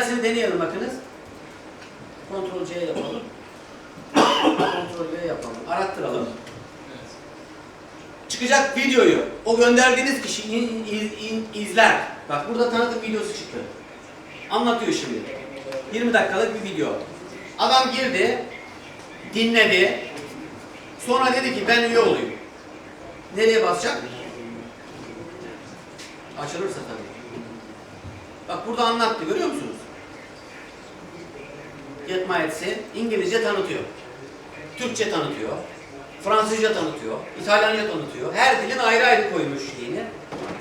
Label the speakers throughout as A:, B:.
A: tanesini deneyelim bakınız. Ctrl C yapalım. Ctrl V yapalım. Arattıralım. Çıkacak videoyu o gönderdiğiniz kişi in- in- in- izler. Bak burada tanıtım videosu çıktı. Anlatıyor şimdi. 20 dakikalık bir video. Adam girdi, dinledi. Sonra dedi ki ben üye olayım. Nereye basacak? Açılırsa tabii. Bak burada anlattı görüyor musunuz? Ads'i İngilizce tanıtıyor. Türkçe tanıtıyor. Fransızca tanıtıyor. İtalyanca tanıtıyor. Her dilin ayrı ayrı koymuş şeyini.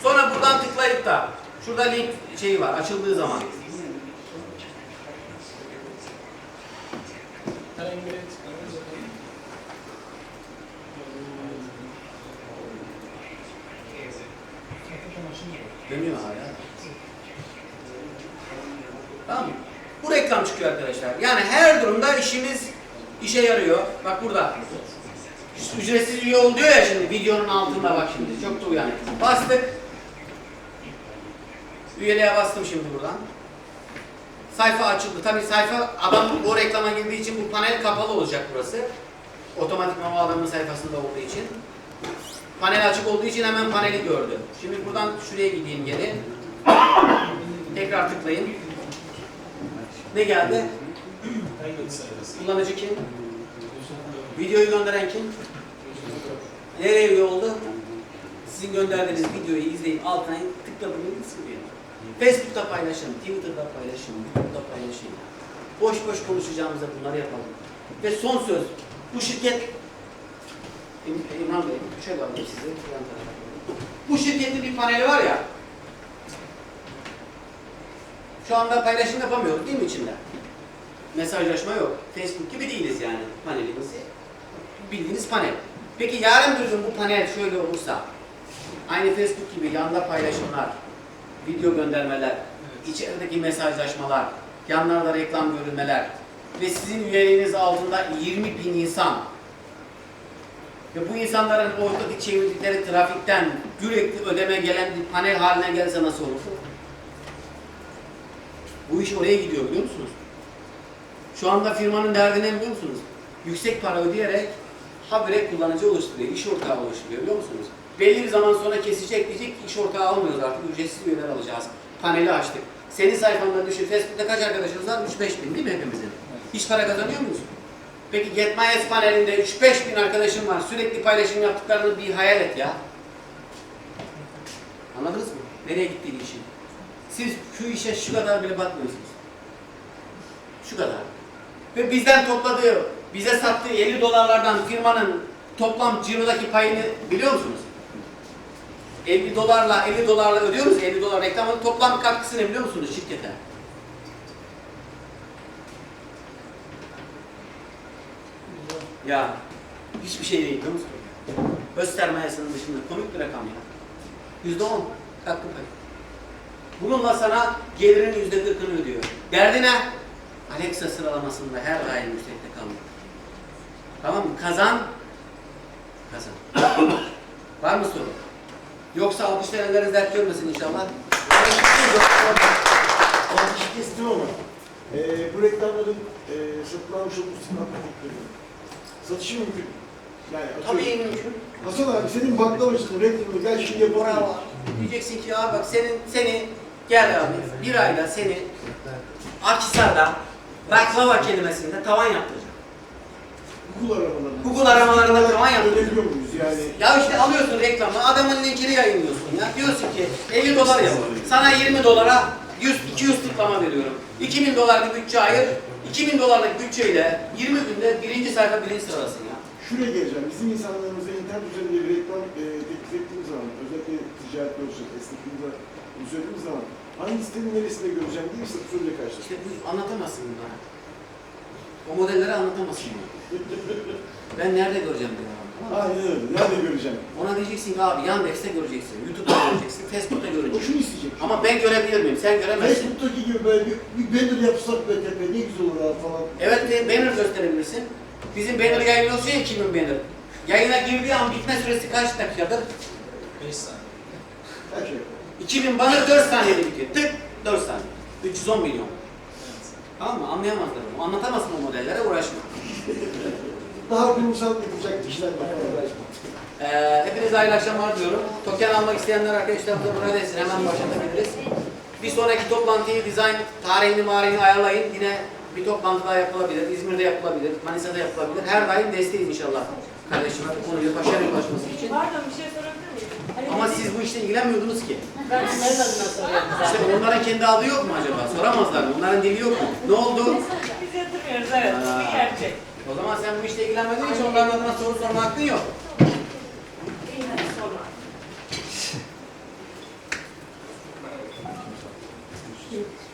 A: Sonra buradan tıklayıp da şurada link şeyi var açıldığı zaman. Dönüyor hala. Tamam mı? Reklam çıkıyor arkadaşlar. Yani her durumda işimiz işe yarıyor. Bak burada. Ücretsiz üye ol diyor ya şimdi videonun altında bak şimdi. Çok da uyanık. Bastık. Üyeliğe bastım şimdi buradan. Sayfa açıldı. Tabii sayfa adam o reklama girdiği için bu panel kapalı olacak burası. Otomatikman o adamın sayfasında olduğu için. Panel açık olduğu için hemen paneli gördü. Şimdi buradan şuraya gideyim geri. Tekrar tıklayın. Ne geldi? Kullanıcı kim? Videoyu gönderen kim? Nereye üye oldu? Sizin gönderdiğiniz videoyu izleyip altına tıkladığınız siliyor. Facebook'ta paylaşın, Twitter'da paylaşın, YouTube'da paylaşın. Boş boş konuşacağımızda bunları yapalım. Ve son söz. Bu şirket İm- İmran Bey, şöyle alayım sizi. Bu şirketin bir paneli var ya. Şu anda paylaşım yapamıyoruz değil mi içinde? Mesajlaşma yok. Facebook gibi değiliz yani panelimiz. Bildiğiniz panel. Peki yarın bir gün bu panel şöyle olursa, aynı Facebook gibi yanda paylaşımlar, video göndermeler, içerideki mesajlaşmalar, yanlarda reklam görünmeler ve sizin üyeliğiniz altında 20 bin insan ve bu insanların oradaki çevirdikleri trafikten sürekli ödeme gelen bir panel haline gelse nasıl olur? Bu iş oraya gidiyor biliyor musunuz? Şu anda firmanın derdi ne biliyor musunuz? Yüksek para ödeyerek habire kullanıcı oluşturuyor, iş ortağı oluşturuyor biliyor musunuz? Belli bir zaman sonra kesecek diyecek ki iş ortağı almıyoruz artık, ücretsiz üyeler alacağız. Paneli açtık. Senin sayfanda düşün, Facebook'ta kaç arkadaşınız var? 3-5 bin değil mi hepimizin? Hiç para kazanıyor muyuz? Peki Get My Ads panelinde 3-5 bin arkadaşım var. Sürekli paylaşım yaptıklarını bir hayal et ya. Anladınız mı? Nereye gittiğini işin. Siz şu işe şu kadar bile bakmıyorsunuz. Şu kadar. Ve bizden topladığı, bize sattığı 50 dolarlardan firmanın toplam cirodaki payını biliyor musunuz? 50 dolarla 50 dolarla ödüyoruz 50 dolar reklamın toplam katkısı ne biliyor musunuz şirkete? Ya hiçbir şey değil biliyor musun? Öz sermayesinin dışında komik bir rakam ya. Yüzde on katkı payı. Bununla sana gelirin yüzde kırkını ödüyor. Derdi ne? Alexa sıralamasında her daim yüksekte kalmak. Tamam mı? Kazan, kazan. Var mı soru? Yoksa alkışlayanların dert görmesin inşallah.
B: Alkış kestim ama e, bu reklamların e, satılan üstünden paketleri. Satışı mümkün. Yani atıyorum,
A: Tabii mümkün.
B: Hasan abi senin baklavacısın reklamını gel şimdi yapalım.
A: Bravo. Diyeceksin ki ya bak senin seni gel abi bir ayda seni Akhisar'da baklava kelimesinde tavan yaptıracağım.
B: Google aramalarında.
A: Google aramalarında tavan
B: muyuz yani?
A: Ya işte alıyorsun reklamı, adamın linkini yayınlıyorsun ya. Diyorsun ki 50 dolar yap. Sana 20 dolara 100 200 tıklama veriyorum. 2000 dolar bir bütçe ayır. 2000 dolarlık bütçeyle 20 günde birinci sayfa birinci sırasın ya.
B: Şuraya geleceğim. Bizim insanlarımıza internet üzerinde bir reklam e, teklif ettiğimiz zaman, özellikle ticaret olacak, esnafımıza bunu söylediğimiz zaman hangi sitenin neresinde göreceğim diye bir soruyla karşılaştık.
A: İşte bu anlatamazsın bunları. O modelleri anlatamazsın bana. Ben nerede göreceğim diyor adam. tamam mı?
B: Aynen öyle. Nerede göreceğim?
A: Ona diyeceksin ki abi Yandex'te göreceksin, YouTube'da göreceksin, Facebook'ta
B: O
A: göreceksin.
B: şunu isteyecek.
A: Ama ben görebilir miyim? Sen göremezsin.
B: Facebook'taki gibi böyle bir, bir banner yapsak böyle tepe ne güzel olur abi falan.
A: Evet de banner gösterebilirsin. Bizim banner yayınlıyorsun ya 2000 banner. Yayına girdiği an bitme süresi kaç dakikadır?
C: 5 saniye.
B: Her şey.
A: 2000 banner 4 saniyede bitiyor. Tık 4 saniye. 310 milyon. Tamam mı? Anlayamazlar onu. Anlatamazsın o modellere uğraşma.
B: Daha kurumsal yapılacak işler var.
A: Ee, hepinize hayırlı akşamlar diyorum. Token almak isteyenler arkadaşlarımıza buraya desin. Hemen başlatabiliriz. Bir sonraki toplantıyı dizayn tarihini marihini ayarlayın. Yine bir toplantı daha yapılabilir. İzmir'de yapılabilir. Manisa'da yapılabilir. Her daim desteğiz inşallah. Kardeşim bu konuyu başarıya ulaşması için.
C: Pardon bir şey sorabilir miyim?
A: Ama siz bu işle ilgilenmiyordunuz ki.
C: Ben.
A: İşte onların kendi adı yok mu acaba? Soramazlar mı? Onların dili yok mu? Ne oldu?
C: Biz yatırmıyoruz evet. Aa. Bir gerçek.
A: O zaman sen bu işle ilgilenmediğin için onların adına soru sorma hakkın yok. Thank you.